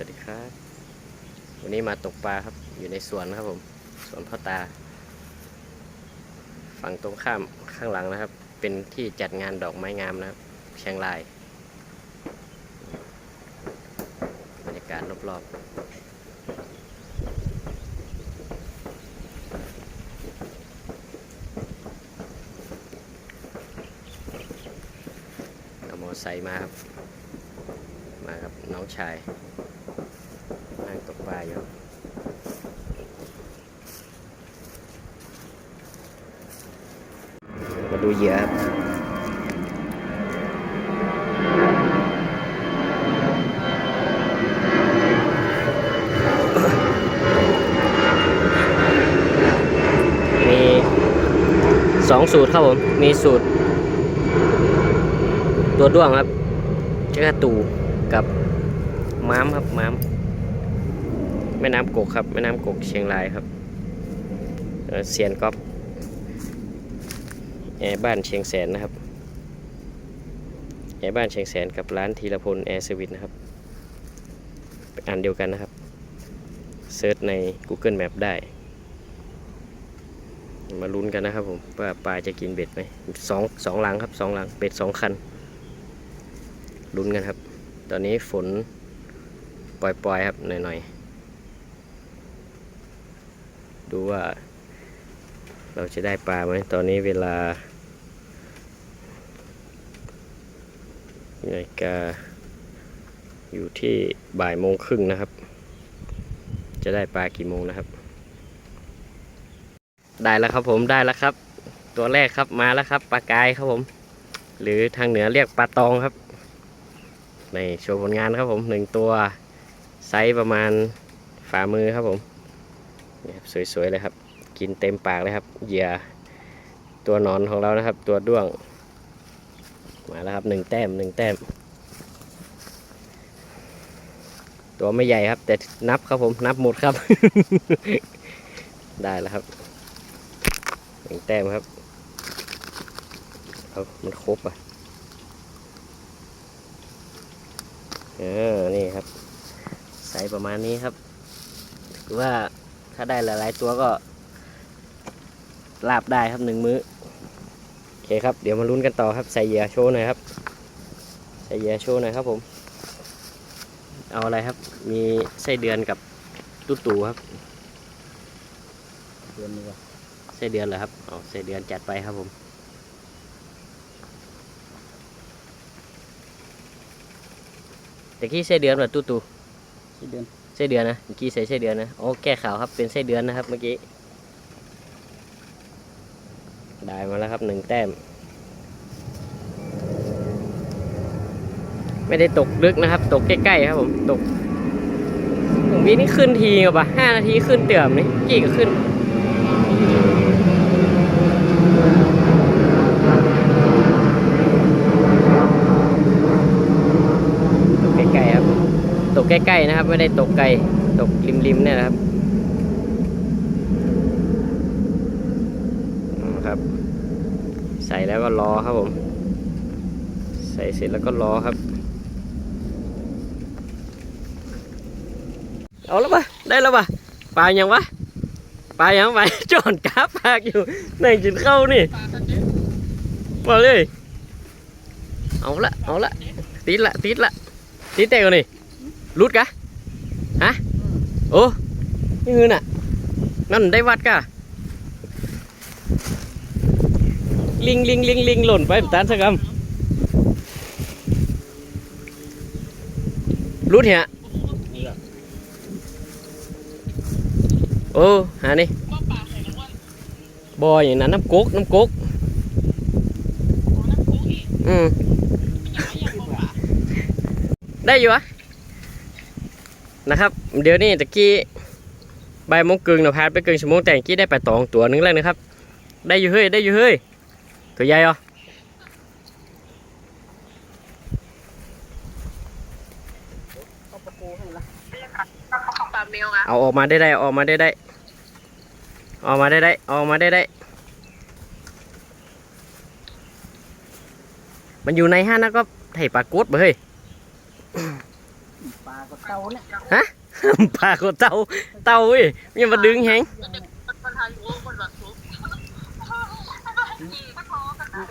วัสดีครับ วันนี้มาตกปลาครับ อยู่ในสวนครับผมสวนพ่อตา ฝั่งตรงข้ามข้างหลังนะครับ เป็นที่จัดงานดอกไม้งามนะครับเชียงรายบรรยากาศรอบๆเอามอไซค์มาครับ มากับน้องชาย นั่งตกปลาอยู่มาดูเหยื่อครับมีสองสูตรครับผม มีสูตร ตัวด้วงครับแล้วก็ตูกับม้ามครับม้าม แม่น้ำกกครับ แม่น้ำกกเชียงรายครับเซียนก๊อฟแอร์บ้านเชียงแสนนะครับแอร์บ้านเชียงแสนกับร้านธีรพลแอร์สวิตนะครับอันเดียวกันนะครับเซิร์ชใน Google Map ได้ มาลุ้นกันนะครับผมว่าปลาจะกินเบ็ดไหมสองสองหลังครับสองหลังเบ็ดสองคันลุ้นกันครับ ตอนนี้ฝนปล่อยๆครับหน่อยๆ ดูว่า เราจะได้ปลาไหมตอนนี้เวลานาฬิกาอยู่ที่บ่ายโมงครึ่งนะครับ จะได้ปลากี่โมงนะครับ ได้แล้วครับผมได้แล้วครับ ตัวแรกครับมาแล้วครับปลากายครับผม หรือทางเหนือเรียกปลาตองครับ ในโชว์ผลงานครับผมหนึ่งตัวไซส์ประมาณฝ่ามือครับผม นี่ครับสวยๆเลยครับ กินเต็มปากเลยครับเหยื่อตัวหนอนของเรานะครับ ตัวด้วง มาแล้วครับหนึ่งแต้มหนึ่งแต้ม ตัวไม่ใหญ่ครับ แต่นับครับผมนับหมดครับ ได้แล้วครับหนึ่งแต้มครับเอามันครบอะเออนี่ครับใส่ประมาณนี้ครับหรือว่า ถ้าได้หลาย ๆ ตัวก็ลาบได้ครับหนึ่งมื้อโอเคครับเดี๋ยวมาลุ้นกันต่อครับใส่เหยื่อโชว์หน่อยครับใส่เหยื่อโชว์หน่อยครับผม เอาอะไรครับ มีไส้เดือนกับตุ๊ตูครับเดือนนี้ว่ะไส้เดือนเหรอครับเอาไส้เดือนจัดไปครับผมแต่กี้ไส้เดือนแบบตุ๊ตูที่เดือน ไส้เดือนนะเมื่อกี้ใส่ไส้เดือนนะโอ้แก้ข่าวครับเป็นไส้เดือนนะครับเมื่อกี้ได้มาแล้วครับหนึ่งแต้ม ไม่ได้ตกลึกนะครับ ตกใกล้ๆครับผมตกผมวินี่ขึ้นทีกับปะห้านาทีขึ้นเตื่อมนี่กี่ก็ขึ้น ตกใกล้ๆครับ ตก ใกล้ๆนะครับ ไม่ได้ตกไกล ตกริมๆเนี่ยนะครับครับ ใส่แล้วก็รอครับผม ใส่เสร็จแล้วก็รอครับ เอาแล้วปะได้แล้วปะปลายังวะปลายังไปจอนกราฟพากอยู่นั่งกินข้าวนี่มาเลย เอาละ เอาละ ติดละ ติดละ ติดแต่ก่อนนี่ รุดกะฮะโอ้นี่คือน่ะ นั่นได้วัดกะลิงลิงลิงลิงหล่นไปตานสักคำรุดเหรอนี่แหละโอ้หานี่บอยอย่างนั้นน้ำกกน้ำกกอืมได้อยู่อะ นะครับ เดี๋ยวนี้ตะกี้ใบายโมงกึ่งเราพานไปกึ่งชั่วโมงแต่งกี้ได้ไปตองตัวหนึงแล้วนะครับ ได้อยู่เฮ้ยได้อยู่เฮ้ยตัวใหญ่เหรอเอาประตูให้ละปลาเมลอะเอาออกมาได้ได้ออกมาได้ได้ออกมาได้ได้ออกมาได้ได้มันอยู่ในห้านะก็ไถ่ปลากดบ่เฮ้ยปลาก็ เต่าเนี่ยปลาก็เต่าเต่าเว้ยยังมาดึงแฮงคนไทยรู้คนแบบรู้ก็ท้อกันนะ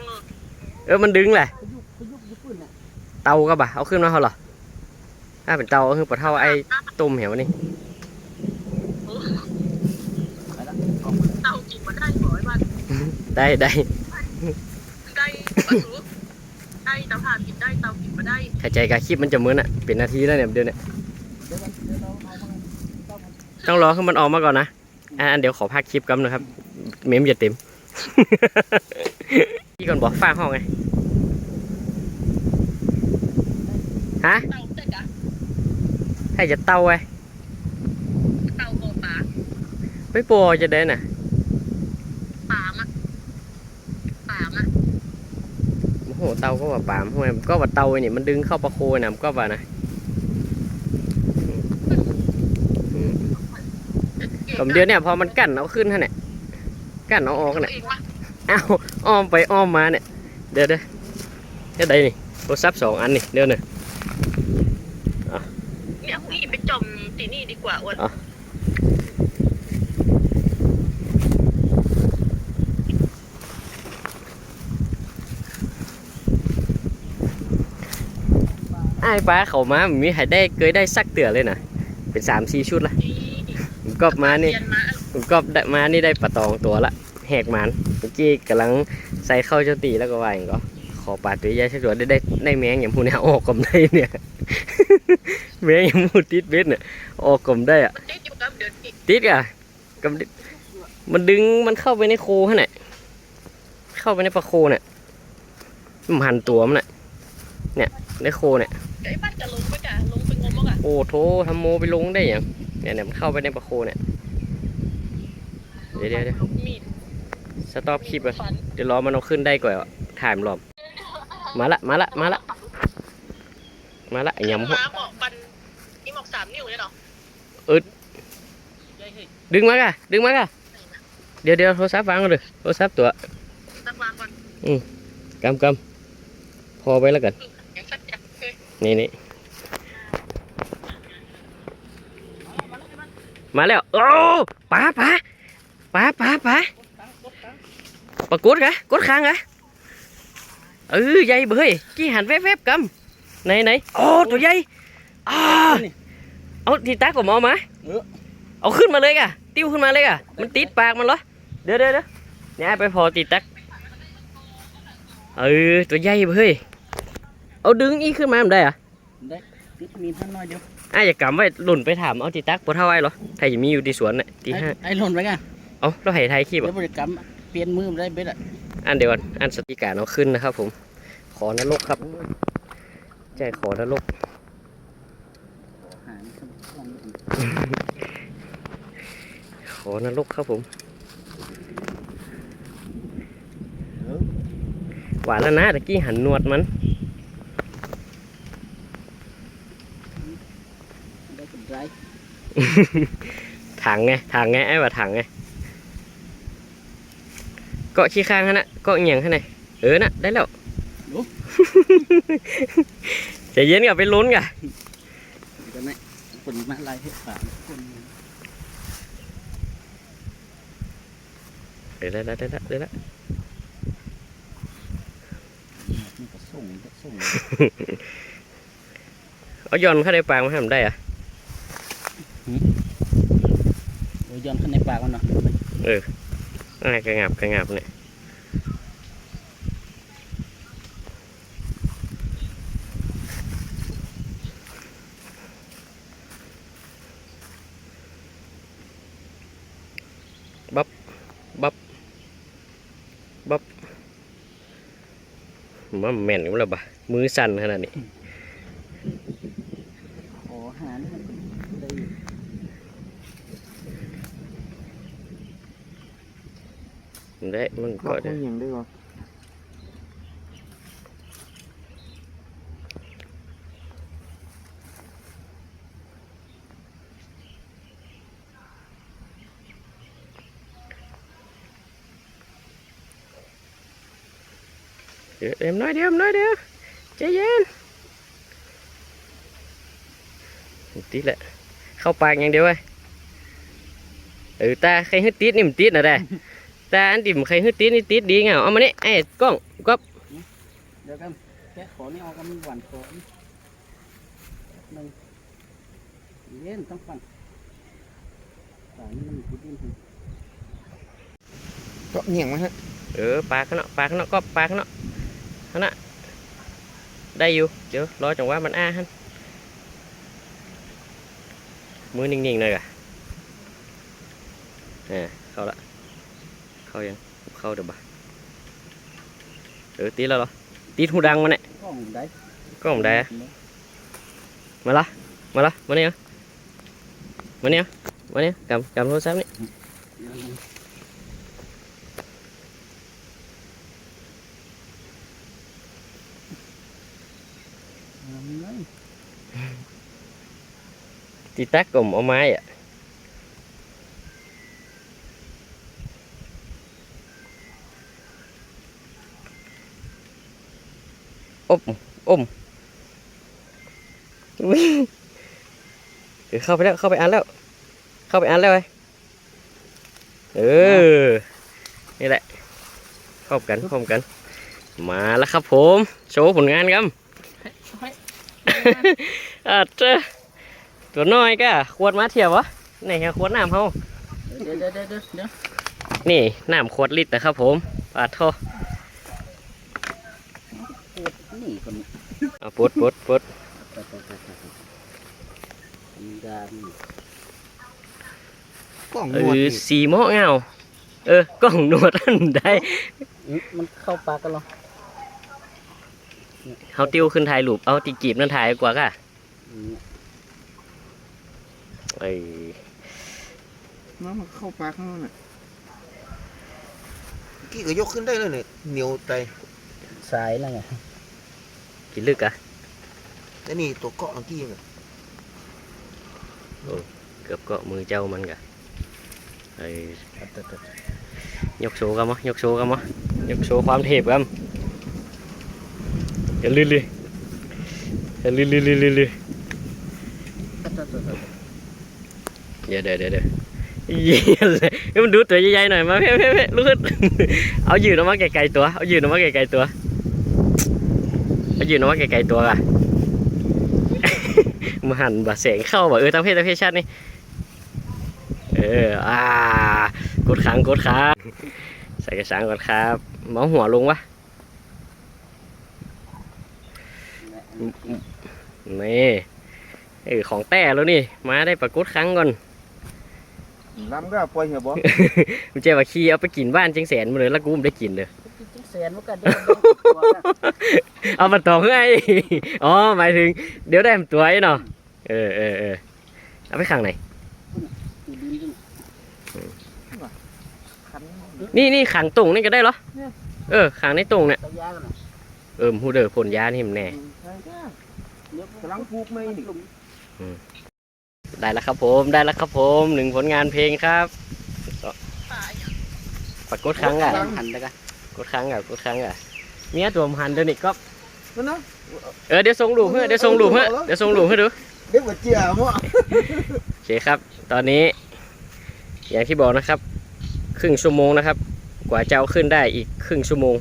เออมันดึงแหละพยุกพยุกญี่ปุ่นเนี่ยเต่าก็บ่ะเอาขึ้นมาเขาเหรอถ้าเป็นเต่าก็คือปลาเท่าไอ้ตุ่มเหวนี่ไปละออกมาเต่ากินมาได้หอยมันได้ได้ได้ปลาทูได้ตะผ่านกินได้เต่ากินมาได้หายใจกับคลิปมันจะเหมือนอะเป็นนาทีแล้วเนี่ยเดี๋ยวเนี่ย เดี๋ยวมันเดี๋ยวเราเอามาต้ม ต้องรอให้มันออกมาก่อนนะอะเดี๋ยวขอพักคลิปกันนะครับ เมมอย่าเต็มพี่ก่อนบอกฟ้าห้องไงฮะเต่าเด็กอะให้จะเต่าไงเต่าโกปลาไม่ปอจะได้น่ะปลามะปลามะโอ้โหเต่าก็ว่าปามห้วยก็ว่าเต่าไอ้นี่มันดึงเข้าประโคน่ะมันก็ว่านะ ผมเดียวเนี่ยพอมันกั้นเอาขึ้นฮะเนี่ยกั้นเอาออกเนี่ยเองวะเอาอ้อมไปอ้อมมาเนี่ยเดี๋ยวเดี๋ยวเดี๋ยวใดนี่โทรศัพท์สองอันนี่เดี๋ยวเนี่ยเนี่ยพี่ไปจมตีนี่ดีกว่าอ้วนไอ้ายป้าเขามามันมีใครได้เคยได้สักเตือเลยนะเป็นสามสี่ชุดละ นี่ผมก็มานี่เรียนมาผมก็ได้มานี่ได้ปลาตองตัวละแหกมันเมื่อกี้กำลังใส่เข้าเจ้าตีแล้วก็ว่าอย่างก็ขอปลาตัวใหญ่สักตัวได้ได้ได้แมงอย่างพูเนี่ยออกกลมได้เนี่ยแมงอย่างพูติดเบ็ดเนี่ยออกกลมได้อะติดอยู่กับเดือนอีกติดอะกำมันดึงมันเข้าไปในโคฮะเนี่ยเข้าไปในปลาโคเนี่ยมันหันตัวมันน่ะเนี่ยในโคเนี่ยไอ้บ้านจะลงไปกะลงไปงมมั้งอะโอ้โถทำโมไปลงได้ยัง เนี่ยเนี่ยมันเข้าไปในปลาโคเนี่ย เดี๋ยวเดี๋ยวเดี๋ยวมีดสต็อปคลิปอะฟันเดี๋ยวรอมันเอาขึ้นได้ก่อนอะถ่ายมันรอบมาละมาละมาละมาละยำหัวม้าบอกปันนี่บอกสามนิ้วเลยเหรอดึงมากะดึงมากะเดี๋ยวเดี๋ยวโทรศัพท์วางก่อนเลยโทรศัพท์ตัวสักวางก่อนกำกำพอไปแล้วกันอย่างสักอย่างเคยนี่นี่ มาแล้ว โอ้ป๋าป๋าป๋าป๋าป๋าปรากฏกะกดค้างกะเออใหญ่เบยกี่หันแวบๆกำไหนไหนโอ้ตัวใหญ่อ้าเอาทีตาผมเอามาเอาขึ้นมาเลยกะติ้วขึ้นมาเลยกะมันติดปากมันเหรอเดี๋ยวเดี๋ยวเดี๋ยวเนี่ยไปพอตีตักเออตัวใหญ่เบยเอาดึงอีขึ้นมามันได้อะได้ติดมีท่านน้อยเดียว อะอย่ากำไว้หล่นไปถามเอาตีตักปวดเท่าไหรเหรอไทยมีอยู่ที่สวนน่ะตีห้าไอ้หล่นไปกันเอาเราให้ไทยขี้บเดี๋อยวบริกรรมเปลี่ยนมือมาได้เบ็ดอะอันเดียวกันอันสติการเอาขึ้นนะครับ ผม ขอนรกครับใจขอนรกหานี่ครับลองดูขอนรกครับผมหวานแล้วนะตะกี้หันหนวดมัน ได้เป็นไรถังไงถังไงไอ้ว่าถังไงเกาะขี้ข้างฮะนะเกาะเอียงฮะไหนเออน่ะได้แล้วใจเย็นกับไปลุ้นกะจะไหมคนมาลายให้ปากคนเดี๋ยวได้ได้ได้ได้ได้นี่ก็ส่งก็ส่งเอาย้อนเข้าในปากมาทำได้อะ โดยย้อนขึ้นในปากมันเนาะอ่ากระงับกระงับเนี่ยบับบับบับมันแม่นอยู่แล้วบะมือสั่นขนาดนี้ขอหานี่มันได้ ได้มันก็ได้ยังได้ก่อนเดี๋ยวเอ็มน้อยเดียวเอ็มน้ อยเดียวใจเย็นติดแหละเข้าปากอย่างเดียวเว้ยเออตาใครฮึดติดนี่มันติดนะได้ตาอันดิมใครฮึดติดนี่ติดดีเงาเอามานี่ไอ้กล้องก๊อฟเดี๋ยวกันแค่ขอนี่เอากันหวานขอนี่หนึ่งเล่นต้องฟันสายนี่มันพุดดิ้นถึงก็เหนียงมาฮะเออปากข้างนอกปากข้างนอกก็ปากข้างนอกข้างหน้าได้อยู่เดี๋ยวรอจังหวะมันอ้าฮันมือนิ่งๆเลยอะเออเข้าละ เข้ายังเข้าเดี๋ยวบ่าเออตีแล้วเหรอตีหูดังมันเนี่ยกล้องได้ก็ผมได้อะมาละมาละมาเนี่ยมาเนี่ยมาเนี่ย cầm cầm โทรศัพท์นี่เอาเลย ตีตักกลมเอาไม้อะอมอมอุ๊ยเออเข้าไปแล้วเข้าไปอ่านแล้ว เข้าไปอ่านแล้วไอ้เออ นี่แหละพร้อมกันพร้อมกัน มาแล้วครับผม โชว์ผลงานครับอาจจะตัวน้อยก็ขวดมาเทียบวะนี่ครับขวดน้ำเขาเดี๋ยวเดี๋ยวเดี๋ยวเดี๋ยวเดี๋ยวนี่น้ำขวดลิตรนะครับผมปาดโทปวด นี่คนนี้เอาปุดปุดปุดไปไปไปไปมีดามีกล้องเอนวดอนี่สีหม้อเงาเออกล้องหนวดอันได้อื้อมันเข้าปากกันหรอเขาติ้วขึ้นถ่ายรูปเอาตีกีบนั่นถ่ายกว่าก่ะอืมเอ้ยน้ำมันเข้าปากข้างนั้นน่ะกี้ก็ยกขึ้นได้เลยเนี่ยเหนียวไตสายแล้วไง กินลึกอะแล้วนี่ตัวเกาะเมื่อกี้เนี่ยเกือบเกาะมือเจ้ามันกะเอ้ยเอาเดี๋ยวเดี๋ยวยกโชว์กันมั้ยกโชว์กันมั้ยยกโชว์ความเทพกันอย่าลื่นเลยอย่าลื่นลื่นลื่นลื่นลื่นเอาเดี๋ยวเดี๋ยวเดี๋ยวเดี๋ยวเดี๋ยวเดี๋ยวเดี๋ยวเยี่ยเลยให้มันดูตัวใหญ่ๆหน่อยมาเพ่เพ่เพ่ลุกขึ้นเอายืนออกมาไกลๆตัวเอายืนออกมาไกลๆตัวเอา ยืนออกมาไกลๆตัวอะมาหันบะแสงเข้าบะเออตั้งเพศตั้งเพศชาตินี่เอออ่ากดขังกดขาใส่กระสังก่อนครับเมาหัวลงวะนี่เออของแต่แล้วนี่ มาได้ปรากฏครั้งก่อนลำก็ปล่อยเหี่ยบ่มันเจ๊ว่าขี้เอาไปกินบ้านจังแสนมาเลยแล้วกูไม่ได้กินเลยจิ๊กแส นมันก็เดี๋ยวเดี๋ยวตัวนะเอามาต่อให้อ๋อหมายถึง เดี๋ยวได้มตัวไอ้เนาะเออเออเออเอาไปข้างไหนอีดินดินคันนี่นี่ขังตุ่งนี่ก็ได้เหรอเนี่ยเออขังในตุ่งเนี่ยตะยากันนะเออหูเด้อพ่นยานี่มันแน่ เดี๋ยวกำลังปลูกไม่นี่ได้แล้วครับผมได้แล้วครับผมหนึ่งผลงานเพลงครับตายอะปรากฏครั้งอะหันไปกัน กดครั้งอะกดครั้งอะเมียตัวมหันเดี๋ยวนี้ก็นั่นนะเออเดี๋ยวส่งรูปให้เดี๋ยวส่งรูปให้เดี๋ยวส่งรูปให้ดูเด็กว่าเจียมั้งโอเคครับ ตอนนี้ อย่างที่บอกนะครับ ครึ่งชั่วโมงนะครับ กว่าจะเอาขึ้นได้อีกครึ่งชั่วโมง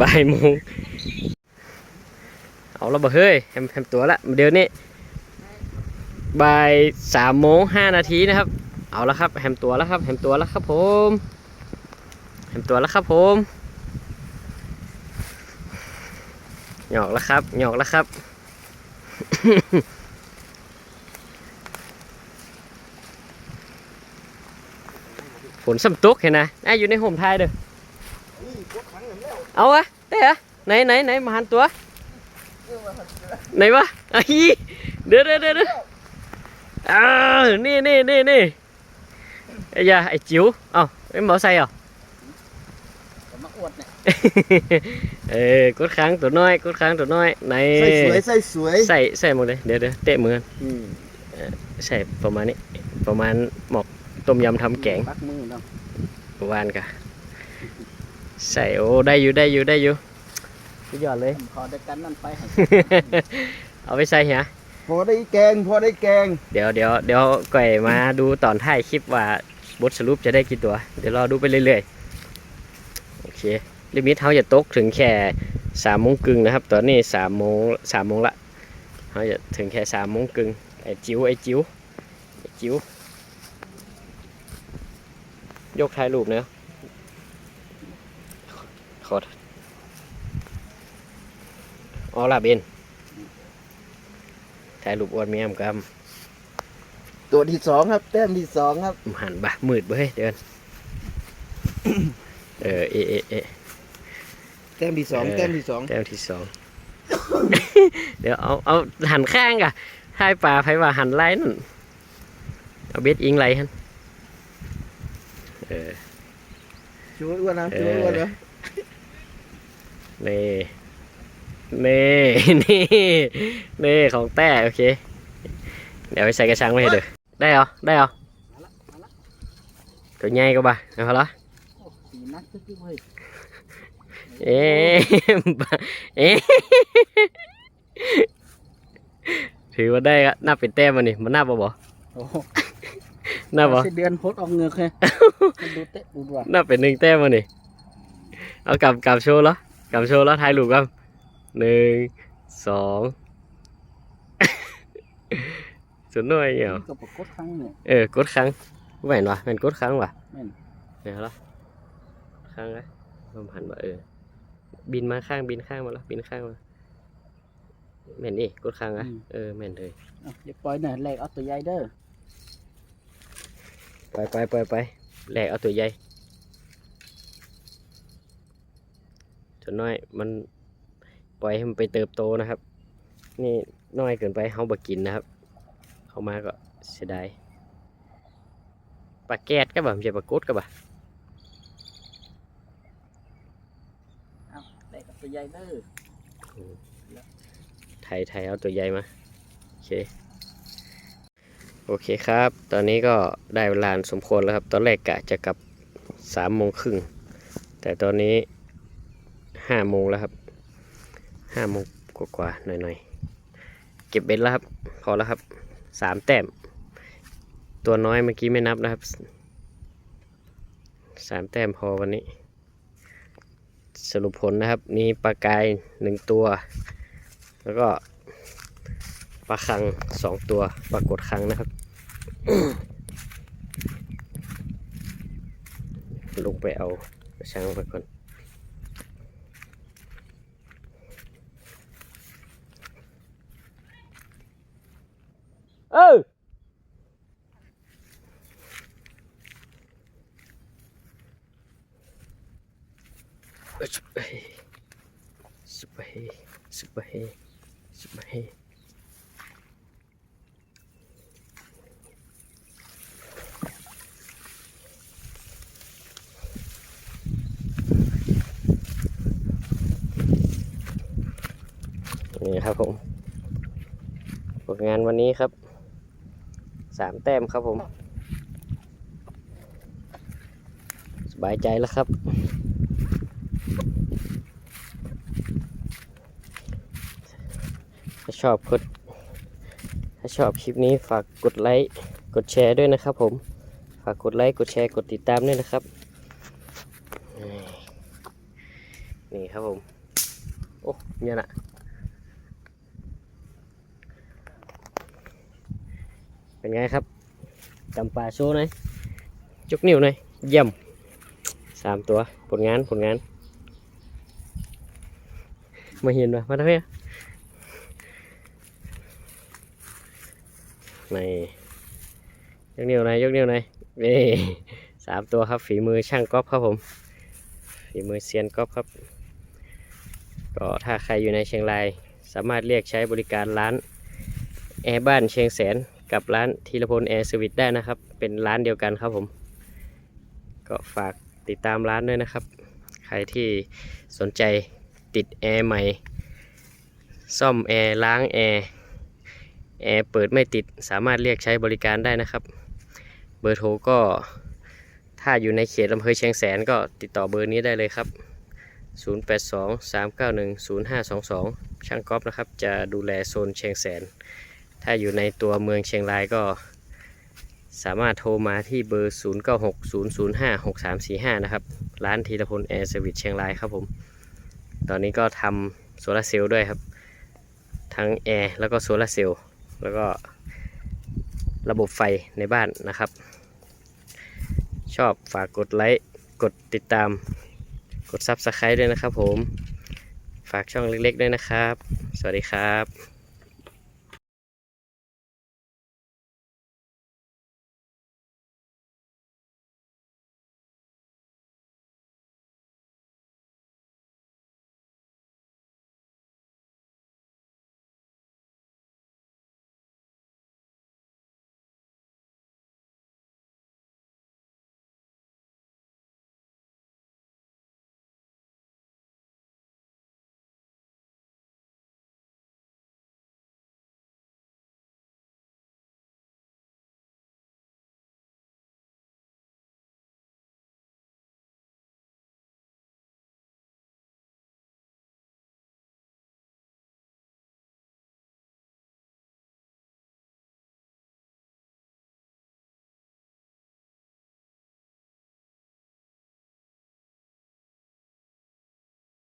บ่ายโมงเอาและบ่เฮ้ยแฮมแฮมตัวละเดี๋ยวนี้บ่ายสามโมงห้านาทีนะครับ เอาละครับแฮมตัวแล้วครับแฮมตัวแล้วครับผม แฮมตัวแล้วครับผมหยอกแล้วครับหยอกแล้วครับฝนสัมตกเห็นนะอะอยู่ในห่มไทยเด้อเอาวะได้เหรอไหนไหนไหนมาหันตัว ไหนวะไอ้ยเดี๋ยวเดี๋ยวเดี๋ยวเดี๋ยวอ้าวนี่นี่นี่นี่ไอ้ยาไอ้จิ๋วเอ้าไอ้หมอใส่เหรอ เนี่ยเออกดค้างตัวน้อยกดค้างตัวน้อยไหนใส่สวยใส่สวยใส่ใส่หมดเลยเดี๋ยวเดี๋ยวเตะมืออืมใส่ประมาณนี้ ประมาณหมอกต้มยำทำแกงปักมือเนาะประมาณกะใส่โอ้ได้อยู่ได้อยู่ได้อยู่สุดยอดเลยผมขอเด็กกันนั่นไปให้เอาไปใส่เหรอพอได้แกงพอได้แกง เดี๋ยวเดี๋ยวเดี๋ยวก่อยมาดูตอนท้ายคลิปว่าบทสรุปจะได้กี่ตัว เดี๋ยวรอดูไปเรื่อยๆ โอเค ลิมิตเขาจะตกถึงแค่สามโมงกึ่งนะครับ ตอนนี้สามโมงสามโมงละเขาจะถึงแค่สามโมงกึ่งไอ้จิ๋วไอ้จิ๋วไอ้จิ๋วยกถ่ายรูปเนาะขออ๋อลาเบนถ่ายรูปอวดเมียมกำตัวที่สองครับ แต้มที่สองครับหันบะมืดเบ้ยเดิน เออเอะเอะเอะ แต้มที่สองเออแต้มที่สองแต้มที่สองเดี๋ยวเอาเอาหันข้างกะท้ายป่าไผว่าหันไรนั่นเอาเบ็ดอิงไรฮันเออช่วยอ้วนนะเอช่วยออ้วนนะเน่เน่นี่นี่ของแต้โอเค เดี๋ยวไปใส่กระชังไว้ให้เด้อได้เหรอได้เหรอมาละมาละตัวใหญ่ก็บ่าเอาละโอ้สีนักตึ๊กๆ เว้ยเอ๊ะเอ๊ะถือว่าได้อะนับเป็นแต้มมันนี่มันนับบ่บ่โอ้โหนับบ่สิเดือนโพดออกเงือกเลยมันดูเตะดูด้วยนับเป็นหนึ่งแต้มมันนี่เอากลับกลับโชว์แล้วกลับโชว์แล้วถ่ายรูปกันหนึ่งสองสุดหน่อยเหี่ยวก็ปรากฏครั้งเนี่ยเออกดครั้งแม่นวะแม่นกดครั้งวะแม่นเนี่ยเหรอครั้งนะลมหันมาเออ บินมาข้างบินข้างมาแล้วบินข้างมาแม่นนี่กดครั้งนะเออแม่นเลยเอาเดี๋ยวปล่อยหน่อยแหลกเอาตัวใหญ่เด้อไปไปไปไปแหลกเอาตัวใหญ่จนน้อยมันปล่อยให้มันไปเติบโตนะครับ นี่น้อยเกินไปเขาบ่กินนะครับเขามาก็เสียดายปลาแกดก็บ่ไม่ใช่ปลากดก็บ่ เอาแหลกเอาตัว ใหญ่เด้อไทยไทยเอาตัวใหญ่มา โอเค โอเคครับ ตอนนี้ก็ได้เวลาสมควรแล้วครับ ตอนแรกกะจะกลับสามโมงครึ่ง แต่ตอนนี้ห้าโมงแล้วครับห้าโมงกว่าๆหน่อยๆ เก็บเบ็ดแล้วครับ พอแล้วครับสามแต้ม ตัวน้อยเมื่อกี้ไม่นับนะครับสามแต้มพอวันนี้ สรุปผลนะครับ มีปลากายหนึ่งตัว แล้วก็ปลาคังสองตัวปรากฏคังนะครับ ลงไปเอากระชังไปก่อนเออ สุบเฮสุบเฮสุบเฮสุบเฮนี่ครับผมผลงานวันนี้ครับ สามแต้มครับผม สบายใจแล้วครับ ถ้า ชอบกด ถ้าชอบคลิปนี้ฝากกดไลค์กดแชร์ด้วยนะครับผม ฝากกดไลค์กดแชร์กดติดตามด้วยนะครับ นี่ครับผม โอ้เนี่ยนะเป็นไงครับจำปาโชว์หน่อยยกนิ้วหน่อยเยี่ยมสามตัว ผลงานผลงาน มาเห็นป่ะมาทำไมอะ นยกนิ้วหน่อยยกนิ้วหน่อยเอ้สามตัวครับฝีมือช่างก๊อฟครับผม ฝีมือเซียนก๊อฟครับ ก็ถ้าใครอยู่ในเชียงราย สามารถเรียกใช้บริการร้านแอร์บ้านเชียงแสนกับร้านธีรพลแอร์สวิตได้นะครับ เป็นร้านเดียวกันครับผม ก็ฝากติดตามร้านด้วยนะครับ ใครที่สนใจติดแอร์ใหม่ ซ่อมแอร์ล้างแอร์ แอร์เปิดไม่ติดสามารถเรียกใช้บริการได้นะครับ เบอร์โทรก็ถ้าอยู่ในเขตอำเภอเชียงแสนก็ติดต่อเบอร์นี้ได้เลยครับ 082 391 0522 ช่างก๊อฟนะครับ จะดูแลโซนเชียงแสน ถ้าอยู่ในตัวเมืองเชียงรายก็สามารถโทรมาที่เบอร์ 0960056345 นะครับ ร้านธีรพลแอร์เซอร์วิสเชียงรายครับผม ตอนนี้ก็ทำโซลาร์เซลล์ด้วยครับ ทั้งแอร์แล้วก็โซลาร์เซลล์ แล้วก็ระบบไฟในบ้านนะครับ ชอบฝากกดไลค์ กดติดตาม กด Subscribe ด้วยนะครับผม ฝากช่องเล็กๆด้วยนะครับ สวัสดีครับ